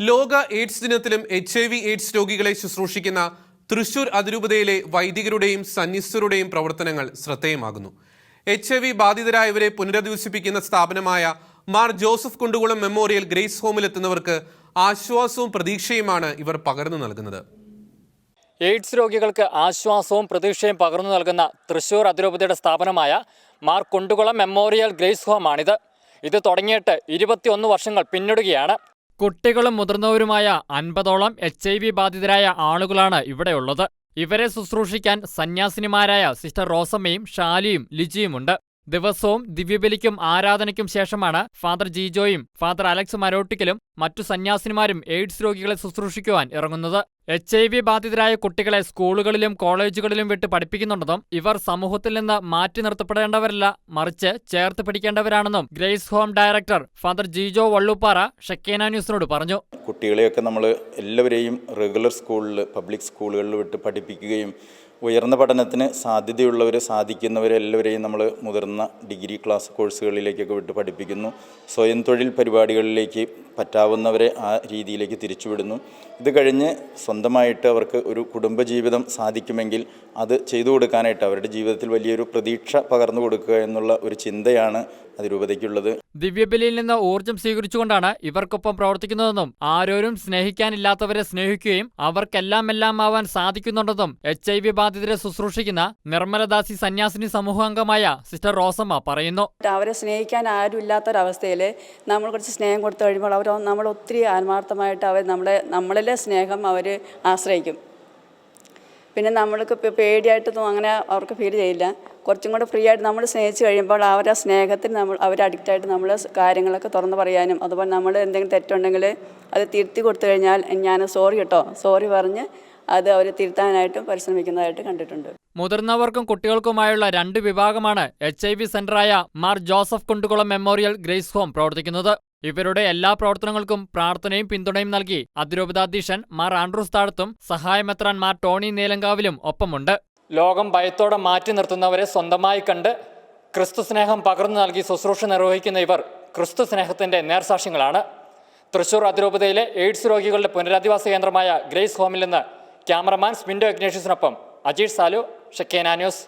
ലോക എയ്ഡ്സ് ദിനത്തിലും H I V AIDS രോഗികളെ ശുശ്രൂഷിക്കുന്ന തൃശൂർ അതിരൂപതയിലെ വൈദികരുടെയും സന്യസ്തരുടെയും പ്രവർത്തനങ്ങൾ ശ്രദ്ധേയമാകുന്നു. എച്ച് ഐ വി ബാധിതരായവരെ പുനരധിവസിപ്പിക്കുന്ന സ്ഥാപനമായ Mar Joseph Kundukulam memorial grace ഹോമിലെത്തുന്നവർക്ക് ആശ്വാസവും പ്രതീക്ഷയുമാണ് ഇവർ പകർന്നു നൽകുന്നത്. എയ്ഡ്സ് രോഗികൾക്ക് ആശ്വാസവും പ്രതീക്ഷയും പകർന്നു നൽകുന്ന തൃശൂർ അതിരൂപതയുടെ സ്ഥാപനമായ മാർ കുണ്ടുകുളം മെമ്മോറിയൽ ഗ്രേസ് ഹോമാണിത്. ഇത് തുടങ്ങിയിട്ട് ഇരുപത്തിയൊന്ന് വർഷങ്ങൾ പിന്നിടുകയാണ്. കുട്ടികളും മുതിർന്നവരുമായ അൻപതോളം എച്ച് ഐ വി ബാധിതരായ ആളുകളാണ് ഇവിടെയുള്ളത്. ഇവരെ ശുശ്രൂഷിക്കാൻ സന്യാസിനിമാരായ സിസ്റ്റർ റോസമ്മയും ഷാലിയും ലിജിയുമുണ്ട്. ദിവസവും ദിവ്യബലിക്കും ആരാധനയ്ക്കും ശേഷമാണ് ഫാദർ ജീജോയും ഫാദർ അലക്സ് മരോട്ടിക്കലും മറ്റു സന്യാസിനിമാരും എയ്ഡ്സ് രോഗികളെ ശുശ്രൂഷിക്കുവാൻ ഇറങ്ങുന്നത്. എച്ച് ഐ വി ബാധിതരായ കുട്ടികളെ സ്കൂളുകളിലും കോളേജുകളിലും വിട്ട് പഠിപ്പിക്കുന്നുണ്ടെന്നും ഇവർ സമൂഹത്തിൽ നിന്ന് മാറ്റി നിർത്തപ്പെടേണ്ടവരല്ല മറിച്ച് ചേർത്ത് പിടിക്കേണ്ടവരാണെന്നും grace home director father Jijo Valluppara Shekinah ന്യൂസിനോട് പറഞ്ഞു. കുട്ടികളെയൊക്കെ നമ്മൾ എല്ലാവരെയും റെഗുലർ സ്കൂളിൽ പബ്ലിക് സ്കൂളുകളിൽ വിട്ട് പഠിപ്പിക്കുകയും ഉയർന്ന പഠനത്തിന് സാധ്യതയുള്ളവർ സാധിക്കുന്നവരെല്ലാവരെയും നമ്മൾ മുതിർന്ന ഡിഗ്രി ക്ലാസ് കോഴ്സുകളിലേക്കൊക്കെ വിട്ട് പഠിപ്പിക്കുന്നു. സ്വയം തൊഴിൽ പരിപാടികളിലേക്ക് പറ്റാവുന്നവരെ ആ രീതിയിലേക്ക് തിരിച്ചുവിടുന്നു. ഇത് കഴിഞ്ഞ് സ്വന്തമായിട്ട് അവർക്ക് ഒരു കുടുംബജീവിതം സാധിക്കുമെങ്കിൽ അത് ചെയ്തു കൊടുക്കാനായിട്ട് അവരുടെ ജീവിതത്തിൽ വലിയൊരു പ്രതീക്ഷ പകർന്നു കൊടുക്കുക എന്നുള്ള ഒരു ചിന്തയാണ് അതിരൂപതയ്ക്കുള്ളത്. ദിവ്യബലിയിൽ നിന്ന് ഊർജം സ്വീകരിച്ചുകൊണ്ടാണ് ഇവർക്കൊപ്പം പ്രവർത്തിക്കുന്നതെന്നും ആരോരും സ്നേഹിക്കാനില്ലാത്തവരെ സ്നേഹിക്കുകയും അവർക്കെല്ലാം എല്ലാം ആവാൻ സാധിക്കുന്നുണ്ടെന്നും എച്ച് ഐ വി ബാധിതരെ ശുശ്രൂഷിക്കുന്ന നിർമ്മലദാസി സന്യാസിനി സമൂഹാംഗമായ സിസ്റ്റർ റോസമ്മ പറയുന്നു. അവരെ സ്നേഹിക്കാൻ ആരും ഇല്ലാത്തൊരവസ്ഥയിൽ നമ്മൾ കുറച്ച് സ്നേഹം കൊടുത്തു കഴിയുമ്പോൾ അവർ നമ്മൾ ഒത്തിരി ആത്മാർത്ഥമായിട്ട് അവർ നമ്മളെ നമ്മളിലെ സ്നേഹം അവർ ആശ്രയിക്കും. പിന്നെ നമ്മൾക്ക് പേടിയായിട്ടൊന്നും അങ്ങനെ അവർക്ക് ഫീൽ ചെയ്യില്ല. കുറച്ചും കൂടെ ഫ്രീ ആയിട്ട് നമ്മൾ സ്നേഹിച്ച് കഴിയുമ്പോൾ അവരെ സ്നേഹത്തിന് നമ്മൾ അവർ അഡിക്റ്റായിട്ട് നമ്മൾ കാര്യങ്ങളൊക്കെ തുറന്ന് പറയാനും അതുപോലെ നമ്മൾ എന്തെങ്കിലും തെറ്റുണ്ടെങ്കിൽ അത് തിരുത്തി കൊടുത്തു കഴിഞ്ഞാൽ ഞാൻ സോറി കേട്ടോ സോറി പറഞ്ഞ് അത് അവർ തിരുത്താനായിട്ടും പരിശ്രമിക്കുന്നതായിട്ട് കണ്ടിട്ടുണ്ട്. മുതിർന്നവർക്കും കുട്ടികൾക്കുമായുള്ള രണ്ട് വിഭാഗമാണ് H I V സെന്ററായ Mar Joseph Kundukulam memorial grace home പ്രവർത്തിക്കുന്നത്. ഇവരുടെ എല്ലാ പ്രവർത്തനങ്ങൾക്കും പ്രാർത്ഥനയും പിന്തുണയും നൽകി അതിരൂപതാധ്യക്ഷൻ മാർ ആൻഡ്രൂസ് താഴത്തും സഹായമെത്രാൻ മാർ ടോണി നീലങ്കാവിലും ഒപ്പമുണ്ട്. ലോകം ഭയത്തോടെ മാറ്റി നിർത്തുന്നവരെ സ്വന്തമായി കണ്ട് ക്രിസ്തു സ്നേഹം പകർന്നു നൽകി ശുശ്രൂഷ നിർവഹിക്കുന്ന ഇവർ ക്രിസ്തു സ്നേഹത്തിന്റെ നേർസാക്ഷ്യങ്ങളാണ് തൃശൂർ അതിരൂപതയിലെ എയ്ഡ്സ് രോഗികളുടെ പുനരധിവാസ കേന്ദ്രമായ ഗ്രേസ് ഹോമിൽ നിന്ന് ക്യാമറമാൻ സ്മിൻഡോ ഇഗ്നേഷ്യസിനൊപ്പം അജീഷ് സാലു ഷക്കേന ന്യൂസ്.